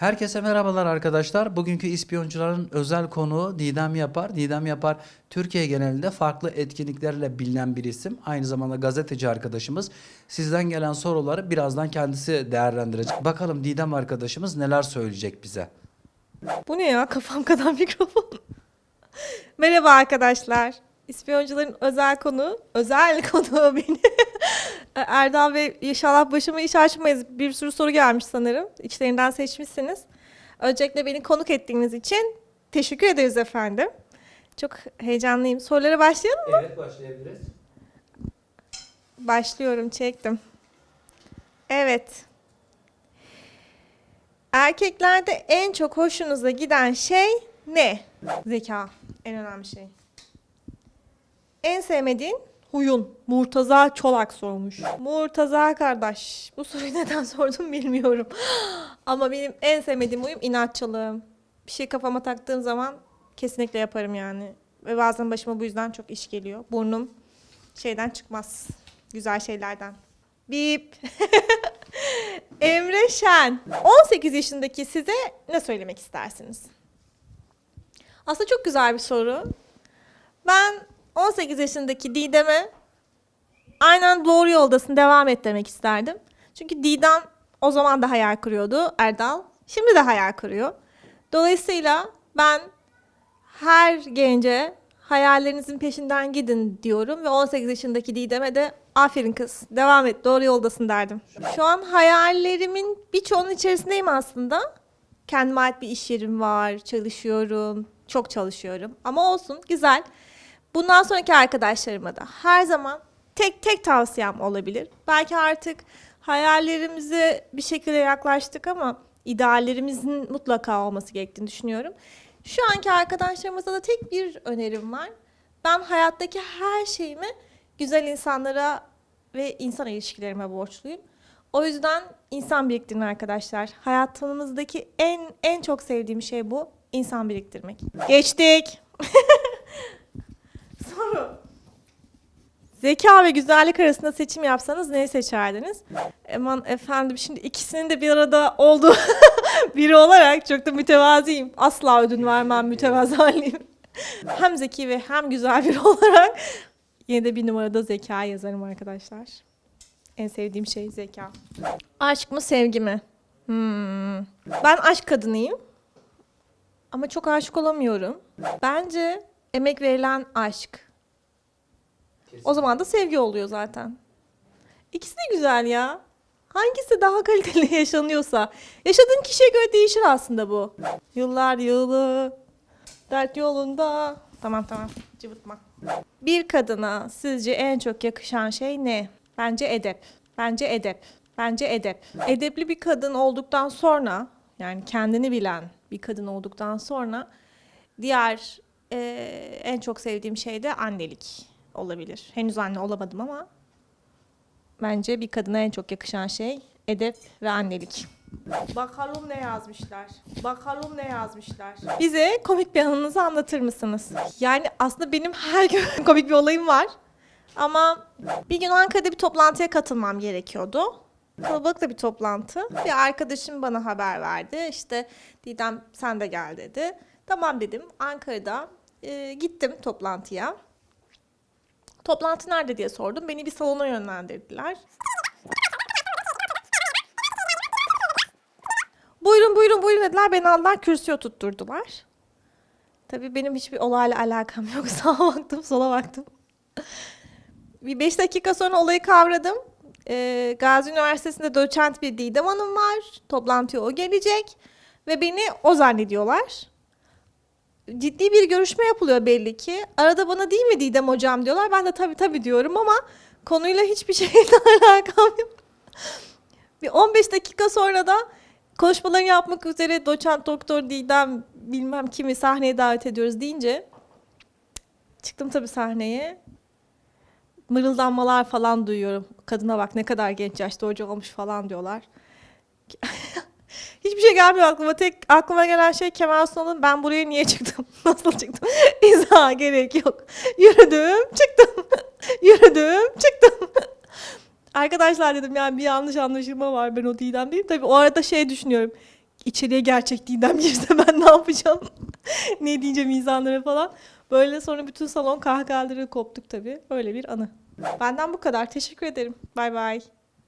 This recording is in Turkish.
Herkese merhabalar arkadaşlar. Bugünkü ispiyoncuların özel konuğu Didem Yapar. Didem Yapar Türkiye genelinde farklı etkinliklerle bilinen bir isim. Aynı zamanda gazeteci arkadaşımız. Sizden gelen soruları birazdan kendisi değerlendirecek. Bakalım Didem arkadaşımız neler söyleyecek bize. Bu ne ya kafam kadar mikrofon. Merhaba arkadaşlar. İspiyoncuların özel konu, özel konu beni. Erdal Bey inşallah başıma iş açmayız. Bir sürü soru gelmiş sanırım. İçlerinden seçmişsiniz. Öncelikle beni konuk ettiğiniz için teşekkür ederiz efendim. Çok heyecanlıyım. Sorulara başlayalım. Evet başlayabiliriz. Başlıyorum, çektim. Evet. Erkeklerde en çok hoşunuza giden şey ne? Zeka. En önemli şey. En sevmediğin huyun. Murtaza Çolak sormuş. Murtaza kardeş. Bu soruyu neden sordum bilmiyorum. Ama benim en sevmediğim huyum inatçılığım. Bir şey kafama taktığım zaman kesinlikle yaparım yani. Ve bazen başıma bu yüzden çok iş geliyor. Burnum şeyden çıkmaz. Güzel şeylerden. Bip. Emre Şen. 18 yaşındaki size ne söylemek istersiniz? Aslında çok güzel bir soru. Ben 18 yaşındaki Didem'e aynen doğru yoldasın devam et demek isterdim. Çünkü Didem o zaman da hayal kuruyordu Erdal. Şimdi de hayal kuruyor. Dolayısıyla ben her gence hayallerinizin peşinden gidin diyorum ve 18 yaşındaki Didem'e de aferin kız devam et doğru yoldasın derdim. Şu an hayallerimin birçoğunun içerisindeyim aslında. Kendime ait bir iş yerim var, çalışıyorum, çok çalışıyorum ama olsun güzel. Bundan sonraki arkadaşlarıma da her zaman tek tek tavsiyem olabilir. Belki artık hayallerimize bir şekilde yaklaştık ama ideallerimizin mutlaka olması gerektiğini düşünüyorum. Şu anki arkadaşlarımıza da tek bir önerim var. Ben hayattaki her şeyimi güzel insanlara ve insan ilişkilerime borçluyum. O yüzden insan biriktirin arkadaşlar. Hayatımızdaki en en çok sevdiğim şey bu. İnsan biriktirmek. Geçtik. Soru. Zeka ve güzellik arasında seçim yapsanız neyi seçerdiniz? Aman efendim şimdi ikisinin de bir arada olduğu biri olarak çok da mütevazıyım. Asla ödün vermem mütevaziliğim. hem zeki ve hem güzel biri olarak yine de bir numarada zeka yazarım arkadaşlar. En sevdiğim şey zeka. Aşk mı sevgi mi? Hmm. Ben aşk kadınıyım. Ama çok aşık olamıyorum. Bence emek verilen aşk. O zaman da sevgi oluyor zaten. İkisi de güzel ya. Hangisi daha kaliteli yaşanıyorsa. Yaşadığın kişiye göre değişir aslında bu. Yıllar yılı, dert yolunda. Tamam tamam, cıvıtma. Bir kadına sizce en çok yakışan şey ne? Bence edep. Bence edep. Bence edep. Edepli bir kadın olduktan sonra, yani kendini bilen bir kadın olduktan sonra diğer eee, en çok sevdiğim şey de annelik olabilir. Henüz anne olamadım ama bence bir kadına en çok yakışan şey edep ve annelik. Bakalım ne yazmışlar. Bakalım ne yazmışlar. Bize komik bir anınızı anlatır mısınız? Yani aslında benim her gün komik bir olayım var. Ama bir gün Ankara'da bir toplantıya katılmam gerekiyordu. Kalabalık da bir toplantı. Bir arkadaşım bana haber verdi. İşte Didem sen de gel dedi. Tamam dedim. Ankara'da e, gittim toplantıya. Toplantı nerede diye sordum. Beni bir salona yönlendirdiler. Buyurun buyurun buyurun dediler. Beni aldılar kürsüye oturtturdular. Tabii benim hiçbir olayla alakam yok. Sağa baktım sola baktım. bir beş dakika sonra olayı kavradım. Ee, Gazi Üniversitesi'nde doçent bir Didem Hanım var. Toplantıya o gelecek. Ve beni o zannediyorlar ciddi bir görüşme yapılıyor belli ki. Arada bana değil mi Didem hocam diyorlar. Ben de tabii tabii diyorum ama konuyla hiçbir şeyle alakam yok. Bir 15 dakika sonra da konuşmalarını yapmak üzere doçent doktor Didem bilmem kimi sahneye davet ediyoruz deyince çıktım tabii sahneye. Mırıldanmalar falan duyuyorum. Kadına bak ne kadar genç yaşta hoca olmuş falan diyorlar. Hiçbir şey gelmiyor aklıma. Tek aklıma gelen şey Kemal Sunal'ın ben buraya niye çıktım? Nasıl çıktım? İzah gerek yok. Yürüdüm, çıktım. Yürüdüm, çıktım. Arkadaşlar dedim yani bir yanlış anlaşılma var ben o Didem değil. Tabii o arada şey düşünüyorum. içeriye gerçek Didem girse ben ne yapacağım? ne diyeceğim insanlara falan. Böyle sonra bütün salon kahkahaları koptuk tabii. Öyle bir anı. Benden bu kadar. Teşekkür ederim. Bay bay.